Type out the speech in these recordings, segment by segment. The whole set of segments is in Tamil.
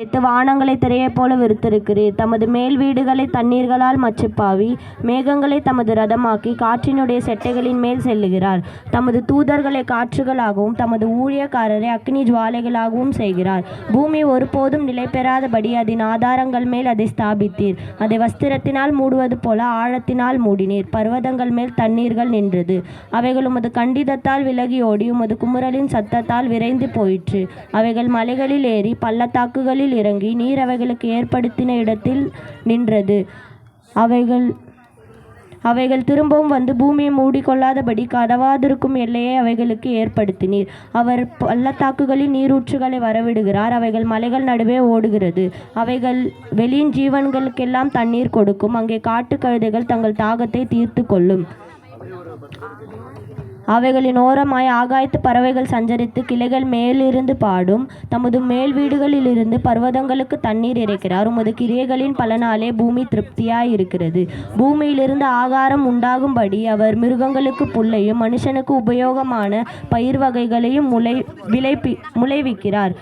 வைத்து வானங்களை திரையைப் போல விரித்திருக்கிறீர். தமது மேல் வீடுகளை தண்ணீர்களால் மச்சுப்பாவி மேகங்களை தமது ரதமாக்கி காற்றினுடைய செட்டைகளின் மேல் செல்லுகிறார். தமது தூதர்களை காற்றுகளாகவும் தமது ஊழியக்காரரை அக்னி ஜுவாலைகளாகவும் செய்கிறார். பூமி ஒருபோதும் நிலை பெறாதபடி அதன் ஆதாரங்கள் மேல் அதை ஸ்தாபித்தீர். அதை வஸ்திரத்தினால் மூடுவது போல ஆழத்தினால் மூடினீர். பர்வதங்கள் மேல் தண்ணீர்கள் நின்றது. அவைகள் உமது கண்டிதத்தால் விலகி ஓடி உமது குமுறலின் சத்தத்தால் விரைந்து போயிற்று. அவைகள் மலைகளில் ஏறி பள்ளத்தாக்குகளில் இறங்கி நீர் அவைகளுக்கு ஏற்படுத்தின இடத்தில் நின்றது. அவைகள் அவைகள் திரும்பவும் வந்து பூமியை மூடிக்கொள்ளாதபடி கதவாதிருக்கும் எல்லையை அவைகளுக்கு ஏற்படுத்தினீர். அவர் பள்ளத்தாக்குகளில் நீரூற்றுகளை வரவிடுகிறார். அவைகள் மலைகள் நடுவே ஓடுகிறது. அவைகள் வெளியின் ஜீவன்களுக்கெல்லாம் தண்ணீர் கொடுக்கும். அங்கே காட்டு கழுதைகள் தங்கள் தாகத்தை தீர்த்து கொள்ளும். அவைகளின் ஓரமாய் ஆகாயத்து பறவைகள் சஞ்சரித்து கிளைகள் மேலிருந்து பாடும். தமது மேல் வீடுகளிலிருந்து பர்வதங்களுக்கு தண்ணீர் இறைக்கிறார். உமது கிரியைகளின் பலனாலே பூமி திருப்தியாய் இருக்கிறது பூமியிலிருந்து ஆகாரம் உண்டாகும்படி அவர் மிருகங்களுக்கு புல்லையும் மனுஷனுக்கு உபயோகமான பயிர் வகைகளையும் முளை விளைப்பி முளைவிக்கிறார்.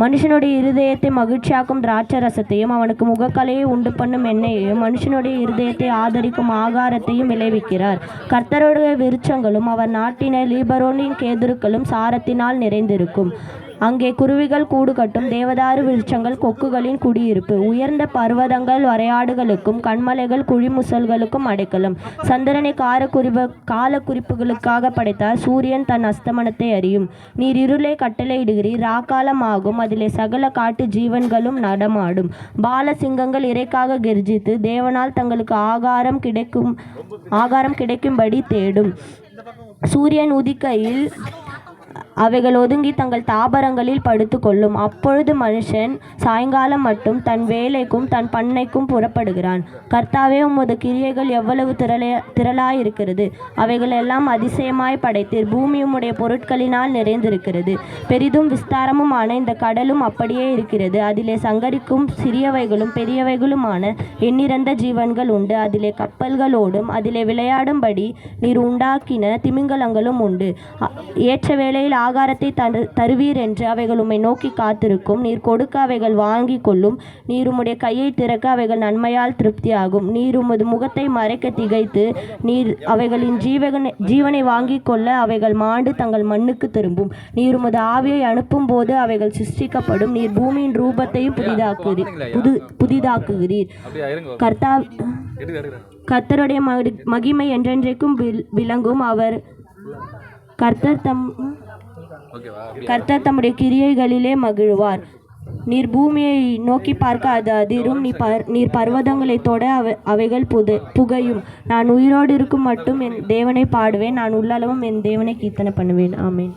மனுஷனுடைய இருதயத்தை மகிழ்ச்சியாக்கும் திராட்சை ரசத்தையும் அவனுக்கு முகக்கலையை உண்டு பண்ணும் எண்ணெயையும் மனுஷனுடைய இருதயத்தை ஆதரிக்கும் ஆகாரத்தையும் விளைவிக்கிறார். கர்த்தருடைய விருட்சங்களும் அவர் நாட்டின லீபரோனின் கேதுருக்களும் சாரத்தினால் நிறைந்திருக்கும். அங்கே குருவிகள் கூடு கட்டும் தேவதாரு விருட்சங்கள் கொக்குகளின் குடியிருப்பு உயர்ந்த பர்வதங்கள் வரையாடுகளுக்கும் கண்மலைகள் குழிமுசல்களுக்கும் அடைக்கலம். சந்திரனை கார கால குறிப்புகளுக்காக படைத்தார் சூரியன் தன் அஸ்தமனத்தை அறியும். நீர் இருளை கட்டளையிடுகிறீர் ராக்காலமாகும். அதிலே சகல காட்டு ஜீவன்களும் நடமாடும். பாலசிங்கங்கள் இறைக்காக கெர்ஜித்து தேவனால் தங்களுக்கு ஆகாரம் கிடைக்கும் ஆகாரம் கிடைக்கும்படி தேடும். சூரியன் உதிக்கையில் அவைகள் ஒதுங்கி தங்கள் தாபரங்களில் படுத்துக்கொள்ளும். அப்பொழுது மனுஷன் சாயங்காலம் மட்டும் தன் வேலைக்கும் தன் பண்ணைக்கும் புறப்படுகிறான். கர்த்தாவே உமது கிரியைகள் எவ்வளவு திரள திரளாயிருக்கிறது. அவைகள் எல்லாம் அதிசயமாய் படைத்தீர். பூமி உம்முடைய பொருட்களினால் நிறைந்திருக்கிறது. பெரிதும் விஸ்தாரமுமான இந்த கடலும் அப்படியே இருக்கிறது. அதிலே சங்கரிக்கும் சிறியவைகளும் பெரியவைகளுமான எண்ணிறந்த ஜீவன்கள் உண்டு. அதிலே கப்பல்களோடும் அதிலே விளையாடும்படி நீர் உண்டாக்கின திமிங்கலங்களும் உண்டு. அ- ஏற்ற வேளையில் ஆகாரத்தை தரு தருவீர் என்று அவைகள் உம்மை நோக்கி காத்திருக்கும். நீர் கொடுக்க அவைகள் வாங்கி கொள்ளும். நீர் உம்முடைய கையை திறக்க அவைகள் நன்மையால் திருப்தியாகும். நீர் உமது முகத்தை மறைக்க திகைத்து நீர் அவைகளின் ஜீவகனை ஜீவனை வாங்கி கொள்ள அவைகள் மாண்டு தங்கள் மண்ணுக்கு திரும்பும். நீர் உமது ஆவியை அனுப்பும் போது அவைகள் சிருஷ்டிக்கப்படும். நீர் பூமியின் ரூபத்தையும் புதிதாக்குகிறீர் புது புதிதாக்குகிறீர். கர்த்தா கர்த்தருடைய மகி- மகிமை என்றென்றைக்கும் விளங்கும். அவர் கர்த்தர் தம் கர்த்தர் தம்முடைய கிரியைகளிலே மகிழ்வார். நீர் பூமியை நோக்கி பார்க்க அது அதிரும் நீ பர் நீர் பர்வதங்களை தொட அவை அவைகள் புது புகையும். நான் உயிரோடு இருக்கும் மட்டும் என் தேவனை பாடுவேன். நான் உள்ளளவும் என் தேவனை கீர்த்தனை பண்ணுவேன். ஆமென்.